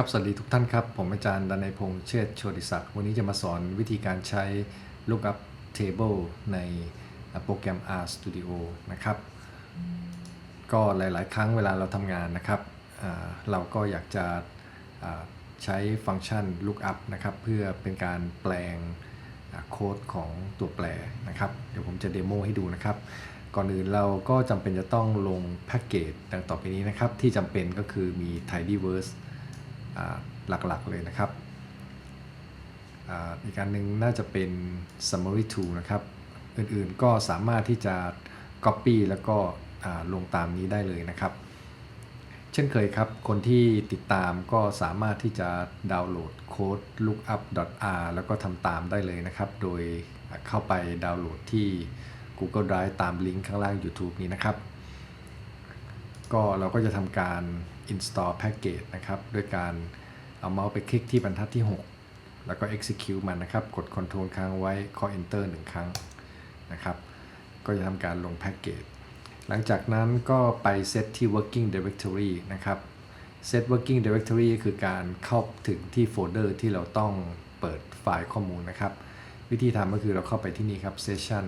ครับสวัสดีทุกท่านครับ ผมอาจารย์ดนัยพงษ์เชษฐ์โชติศักดิ์วันนี้จะมาสอนวิธีการใช้ lookup table ในโปรแกรม R Studio นะครับ ก็หลาย ๆ ครั้งเวลาเราทำงานนะครับ เราก็อยากจะใช้ฟังก์ชัน lookup นะครับ เพื่อเป็นการแปลงโค้ดของตัวแปรนะครับ เดี๋ยวผมจะเดโมให้ดูนะครับ ก่อนอื่นเราก็จำเป็นจะต้องลงแพ็กเกจดังต่อไปนี้นะครับ ที่จำเป็นก็คือมี tidyverse หลักๆเลยนะครับอีกการหนึ่งน่าจะเป็น summary tool นะครับ อื่นๆก็สามารถที่จะ copy แล้วก็ลงตามนี้ได้เลยนะครับ เช่นเคยครับ คนที่ติดตามก็สามารถที่จะดาวน์โหลดโค้ด lookup.r แล้วก็ทำตามได้เลยนะครับ โดยเข้าไปดาวน์โหลดที่ Google Drive ตามลิงก์ข้างล่าง YouTube นี้นะครับ ก็เราก็จะทำการ install package นะครับด้วยการเอาเมาส์ไปคลิกที่บรรทัดที่ 6 แล้วก็ execute มันนะครับ กด control ค้างไว้คอ enter 1 ครั้งนะครับ ก็จะทำการลงแพ็กเกจหลังจากนั้นก็ไปเซตที่ working directory นะครับเซต working directory คือการเข้าถึงที่โฟลเดอร์ที่เราต้องเปิดไฟล์ข้อมูลนะครับ วิธีทำก็คือเราเข้าไปที่นี่ครับ session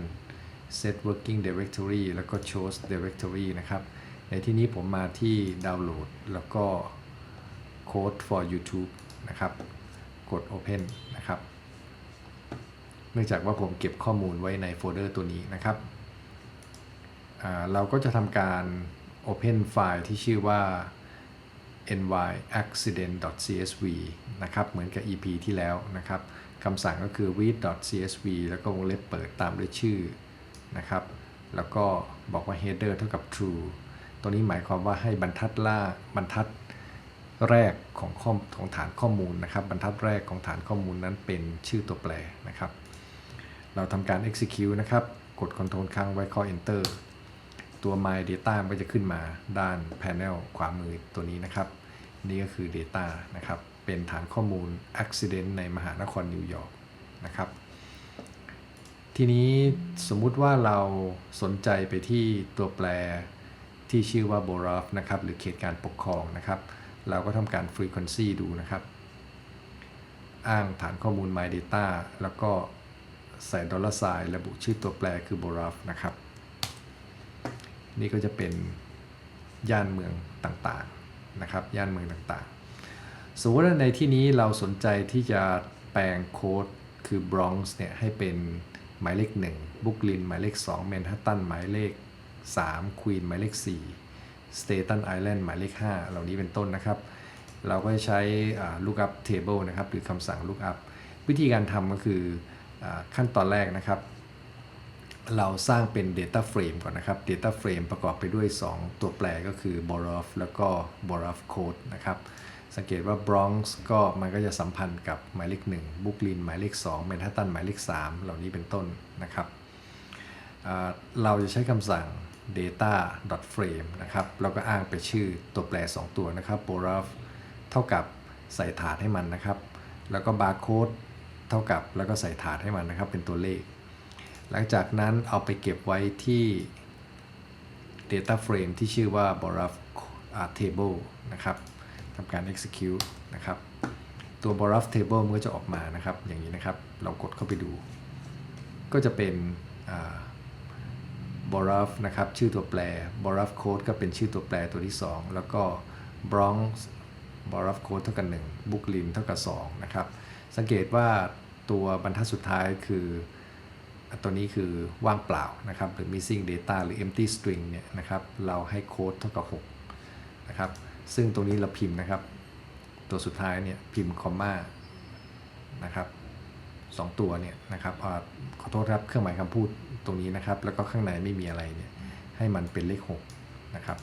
set working directory แล้วก็ choose directory นะครับ ในที่นี้ผมมาที่ดาวน์โหลดแล้วก็ code for YouTube นะครับ กด open นะครับ เนื่องจากว่าผมเก็บข้อมูลไว้ในโฟลเดอร์ตัวนี้นะครับ เราก็จะทำการ Open ไฟล์ที่ชื่อว่า nyaccident.csv นะครับ เหมือนกับ EP ที่แล้วนะครับคำสั่งก็คือ read.csv แล้วก็วงเล็บเปิดตามด้วยชื่อนะครับ แล้วก็บอกว่า header เท่ากับ true ตัวนี้หมายความว่าให้บรรทัดล่าบรรทัดแรกของข้อของฐานข้อมูลนะครับ บรรทัดแรกของฐานข้อมูลนั้นเป็นชื่อตัวแปรนะครับ เราทำการ execute นะครับ กด Ctrl ค้างไว้ Call Enter ตัว My Data ก็จะขึ้นมาด้าน Panel ขวามือตัวนี้นะครับ นี่ก็คือ Data นะครับ เป็นฐานข้อมูล Accident ในมหานครนิวยอร์กนะครับ ทีนี้สมมุติว่าเราสนใจไปที่ตัวแปร ที่ชื่อว่า b o r o f นะครับหรือเขตการปกครองนะครับ เราก็ทำการ Frequency ดูนะครับ อ้างฐานข้อมูล My Data แล้วก็ใส่ดอลลาร์ไซน์ระบุชื่อตัวแปรคือ b o r o f นะครับ นี่ก็จะเป็นย่านเมืองต่างๆนะครับ ย่านเมืองต่างๆ สมมติว่าในที่นี้เราสนใจที่จะแปลงโค้ดคือ Bronx เนี่ยให้เป็นหมายเลข 1 บุกลินหมายเลข2แมนฮัตตันหมายเลข 3ควีนหมายเลข4สเตตันไอแลนด์หมายเลข 5 เหล่านี้เป็นต้นนะครับ เราก็ใช้ lookup table นะครับ หรือคำสั่ง lookup วิธีการทำก็คืออขั้นตอนแรกนะครับ เราสร้างเป็น Data Frame ก่อนนะครับ Data Frame ประกอบไปด้วย 2 ตัวแปรก็คือ Borough แล้วก็ Borough Code นะครับสังเกตว่า Bronx ก็มันก็จะสัมพันธ์กับหมายเลข1 Brooklyn หมายเลข2 Manhattan หมายเลข 3 เหล่านี้เป็นต้นนะครับ เราจะใช้คำสั่ง data.frame นะครับแล้วก็อ้างไปชื่อตัวแปร 2 ตัวนะครับ Borough เท่ากับใส่ถาดให้มันนะครับ แล้วก็ barcode เท่ากับแล้วก็ใส่ถาดให้มันนะครับ เป็นตัวเลข หลังจากนั้นเอาไปเก็บไว้ที่ data frame ที่ชื่อว่า Borough table นะครับทำการ execute นะครับ ตัว Borough table มันก็จะออกมานะครับ อย่างนี้นะครับ เรากดเข้าไปดู ก็จะเป็น Borough นะครับชื่อตัวแปร Borough code ก็เป็นชื่อตัวแปรตัวที่ 2 แล้วก็ Bronx Borough code เท่ากับ1 Brooklyn เท่ากับ2นะครับสังเกตว่าตัวบรรทัดสุดท้ายคือตัวนี้คือว่างเปล่านะครับหรือ missing data หรือ empty string เนี่ยนะครับเราให้โค้ดเท่ากับ6นะครับซึ่งตรงนี้เราพิมพ์นะครับ ตัวสุดท้ายเนี่ยพิมพ์คอมมานะครับสองตัวเนี่ยนะครับอขอโทษครับเครื่องหมายคำพูด ตรงนี้นะครับ แล้วก็ข้างในไม่มีอะไรเนี่ยให้มันเป็นเลข6นะครับ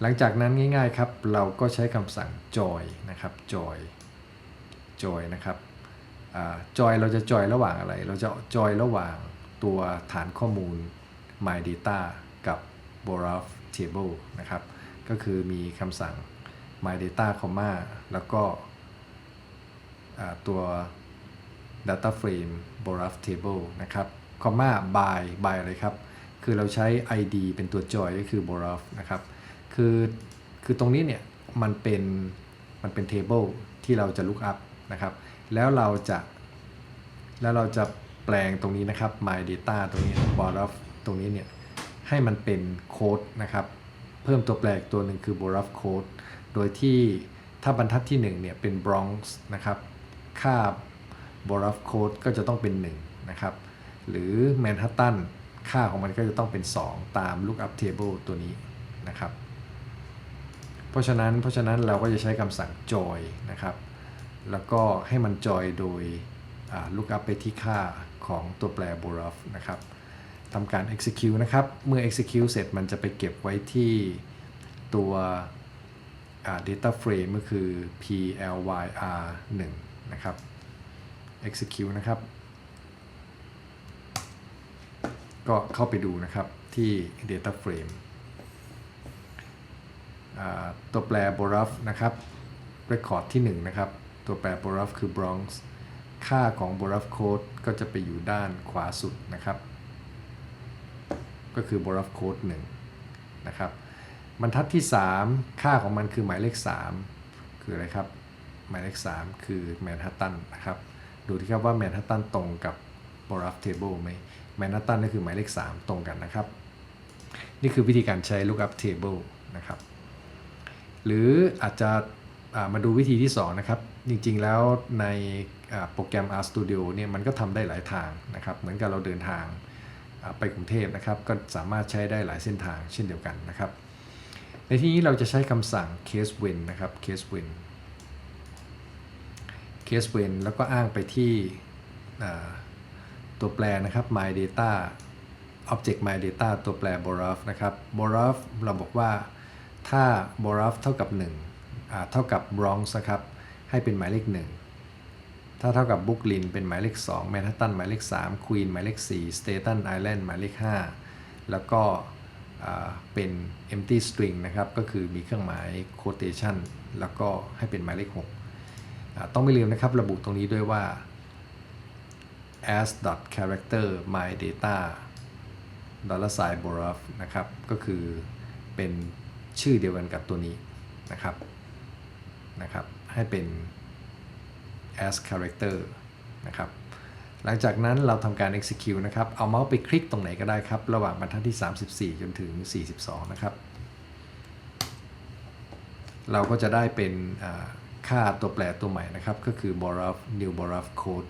หลังจากนั้นง่ายๆครับเราก็ใช้คำสั่ง join นะครับ join join นะครับจอยเราจะจอยระหว่างอะไร เราจะจอยระหว่างตัวฐานข้อมูล my data กับ Borough table นะครับ ก็คือมีคำสั่ง my data comma แล้วก็ตัว data frame Borough table นะครับ comma by by อะไรครับ คือเราใช้ id เป็นตัว joy ก็คือ Borough นะครับ คือคือตรงนี้เนี่ยมันเป็นมันเป็น table ที่เราจะ look up นะครับ แล้วเราจะแล้วเราจะแปลงตรงนี้นะครับ my data ตรงนี้ boraf ตรงนี้เนี่ยให้มันเป็นโค้ดนะครับ เพิ่มตัวแปลกตัวหนึ่งคือ boraf code โดยที่ถ้าบรรทัดที่1เนี่ยเป็น Bronx นะครับ ค่า boraf code ก็จะต้องเป็น 1 นะครับ หรือ Manhattan ค่าของมันก็จะต้องเป็น 2 ตาม lookup table ตัวนี้นะครับ เพราะฉะนั้นเพราะฉะนั้นเราก็จะใช้คำสั่ง join นะครับ แล้วก็ให้มัน join โดย lookup ไปที่ค่าของตัวแปร boraf นะครับทำการ execute นะครับ เมื่อ execute เสร็จมันจะไปเก็บไว้ที่ตัว data frame ก็คือ plyr 1นะครับ execute นะครับ ก็เข้าไปดูนะครับที่ data frame ตัวแปร boraf นะครับ record ที่ 1 นะครับ ตัวแปร boraf คือ bronx ค่าของ boraf code ก็จะไปอยู่ด้านขวาสุดนะครับ ก็คือ boraf code 1 นะครับบรรทัดที่ 3 ค่าของมันคือหมายเลข 3 คืออะไรครับ หมายเลข 3 คือ Manhattan นะครับ ดูที่ครับว่า Manhattan ตรงกับ boraf table ไหม Manhattan ก็คือหมายเลข 3 ตรงกันนะครับ นี่คือวิธีการใช้ lookup table นะครับ หรืออาจจะมาดูวิธีที่ 2 นะครับ จริงๆแล้วในโปรแกรม RStudio เนี่ยมันก็ทำได้หลายทางนะครับ เหมือนกับเราเดินทางไปกรุงเทพนะครับ ก็สามารถใช้ได้หลายเส้นทางเช่นเดียวกันนะครับ ในที่นี้เราจะใช้คำสั่ง case when นะครับ case when case when แล้วก็อ้างไปที่ ตัวแปรนะครับ my data object my data ตัวแปร boraf นะครับ boraf เราบอกว่าถ้า boraf เท่ากับ1อ่าเท่ากับ bronx นะครับ ให้เป็นหมายเลข 1 ถ้าเท่ากับ brooklyn เป็นหมายเลข2 manhattan หมายเลข 3 queen หมายเลข 4 staten island หมายเลข 5 แล้วก็เป็น empty string นะครับ ก็คือมีเครื่องหมาย quotation แล้วก็ให้เป็นหมายเลข 6 ต้องไม่ลืมนะครับ ระบุตรงนี้ด้วยว่า as dot character my data dollar sign boraf นะครับ ก็คือเป็นชื่อเดียวกันกับตัวนี้นะครับนะครับ ให้เป็น as character นะครับ หลังจากนั้นเราทำการ execute นะครับ เอาเมาส์ไปคลิกตรงไหนก็ได้ครับ ระหว่างบรรทัดที่ 34 จนถึง 42 นะครับ เราก็จะได้เป็นค่าตัวแปรตัวใหม่นะครับ ก็คือ boraf new boraf code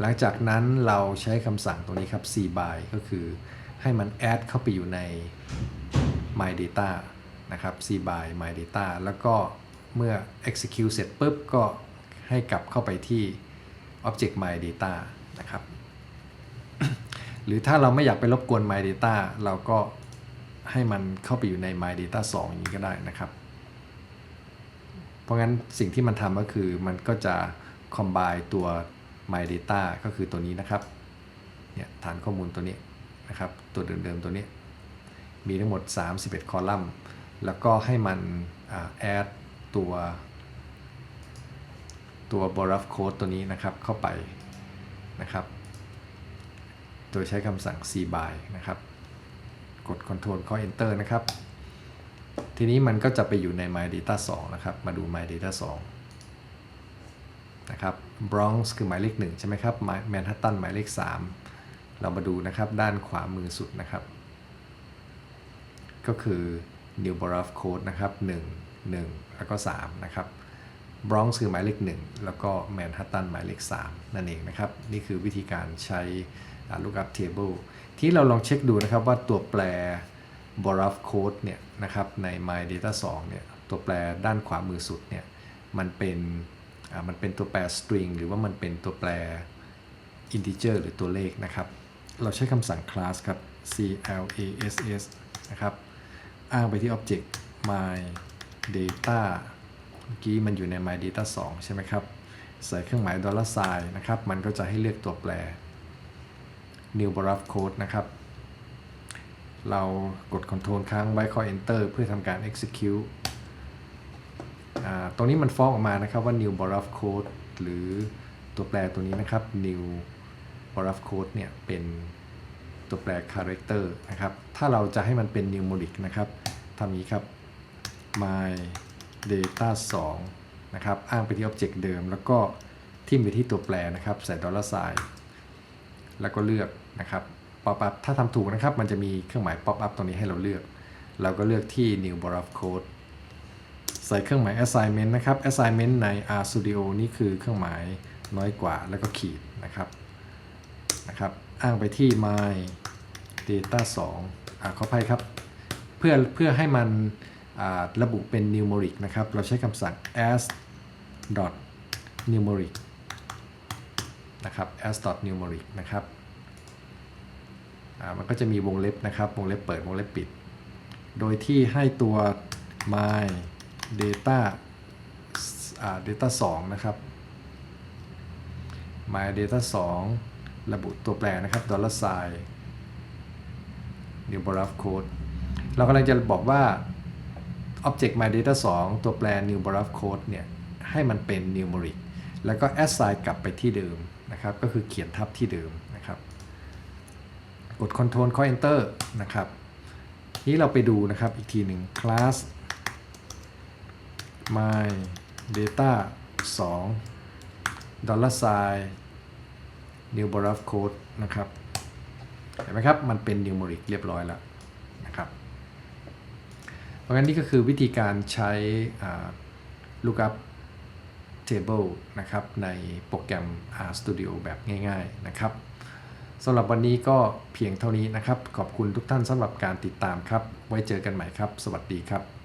หลังจากนั้นเราใช้คำสั่งตรงนี้ครับ cby ก็คือให้มัน add เข้าไปอยู่ใน my data นะครับ cby my data แล้วก็เมื่อ execute เสร็จปุ๊บก็ให้กลับเข้าไปที่ object my data นะครับ หรือถ้าเราไม่อยากไปรบกวน my data เราก็ให้มันเข้าไปอยู่ใน my data 2 อย่างนี้ก็ได้นะครับ เพราะงั้นสิ่งที่มันทำก็คือมันก็จะ combine ตัว my data ก็คือตัวนี้นะครับเนี่ยฐานข้อมูลตัวนี้นะครับตัวเดิมๆตัวนี้ มีทั้งหมด 31 คอลัมน์ แล้วก็ให้มันอ่า add ตัวตัว boraf code ตัวนี้นะครับเข้าไปนะครับ โดยใช้คำสั่ง cby นะครับ กด Ctrl ข้อ Enter นะครับ ทีนี้มันก็จะไปอยู่ใน my data 2 นะครับ มาดู my data 2 นะครับ Bronx คือหมายเลข1ใช่ไหมครับ Manhattan หมายเลข 3 เรามาดูนะครับด้านขวามือสุดนะครับ ก็คือ New Boraf Code นะครับ 1 1 แล้วก็ 3 นะครับ Bronx คือหมายเลข 1 แล้วก็ Manhattan หมายเลข 3 นั่นเองนะครับ นี่คือวิธีการใช้ lookup table ที่เราลองเช็คดูนะครับว่าตัวแปร boraf code เนี่ยนะครับใน my data 2 เนี่ยตัวแปรด้านขวามือสุดเนี่ยมันเป็น มันเป็นตัวแปร string หรือว่ามันเป็นตัวแปร integer หรือตัวเลขนะครับ เราใช้คำสั่ง class ครับ c l a s s นะครับ อ้างไปที่ object my data เมื่อกี้มันอยู่ใน my data 2 ใช่ไหมครับ ใส่เครื่องหมาย dollar sign นะครับ มันก็จะให้เลือกตัวแปร new boraf code นะครับ เรากด Ctrl ค้างไว้ข้อ Enter เพื่อทำการ execute ตรงนี้มันฟ้องออกมานะครับว่า new boraf code หรือตัวแปรตัวนี้นะครับ new boraf code เนี่ยเป็นตัวแปร character นะครับ ถ้าเราจะให้มันเป็น numeric นะครับทำนี้ครับ my data 2นะครับ อ้างไปที่ Object เดิม แล้วก็ทิมไปที่ตัวแปรนะครับ ใส่ dollar sign แล้วก็เลือกนะครับ pop up ถ้าทำถูกนะครับ มันจะมีเครื่องหมาย pop up ตรงนี้ให้เราเลือก เราก็เลือกที่ new bar of code ใส่เครื่องหมาย assignment นะครับ assignment ใน RStudio นี่คือเครื่องหมายน้อยกว่าแล้วก็ขีดนะครับนะครับ อ้างไปที่ my data 2อ่าขออภัยครับ เพื่อเพื่อให้มันอ่าระบุเป็น numeric นะครับ เราใช้คำสั่ง as dot numeric นะครับ as dot numeric นะครับอ่ามันก็จะมีวงเล็บนะครับ วงเล็บเปิด วงเล็บปิด โดยที่ให้ตัว my data อ่า data 2 นะครับ my data 2 ระบุตัวแปรนะครับ dollar sign new bar of code เรากำลังจะบอกว่า object my data 2 ตัวแปร new bar of code เนี่ย ให้มันเป็น numeric แล้วก็ assign กลับไปที่เดิมนะครับ ก็คือเขียนทับที่เดิมนะครับ กด Ctrl ข้อ Enter นะครับ นี้เราไปดูนะครับอีกทีหนึ่ง class my data 2 dollar sign new bar of code นะครับ เห็นไหมครับ มันเป็น numeric เรียบร้อยแล้วนะครับ เพราะงั้นนี่ก็คือวิธีการใช้อ่า lookup table นะครับ ในโปรแกรม RStudio แบบง่าย ๆ นะครับสำหรับวันนี้ก็เพียงเท่านี้นะครับ ขอบคุณทุกท่านสำหรับการติดตามครับ ไว้เจอกันใหม่ครับ สวัสดีครับ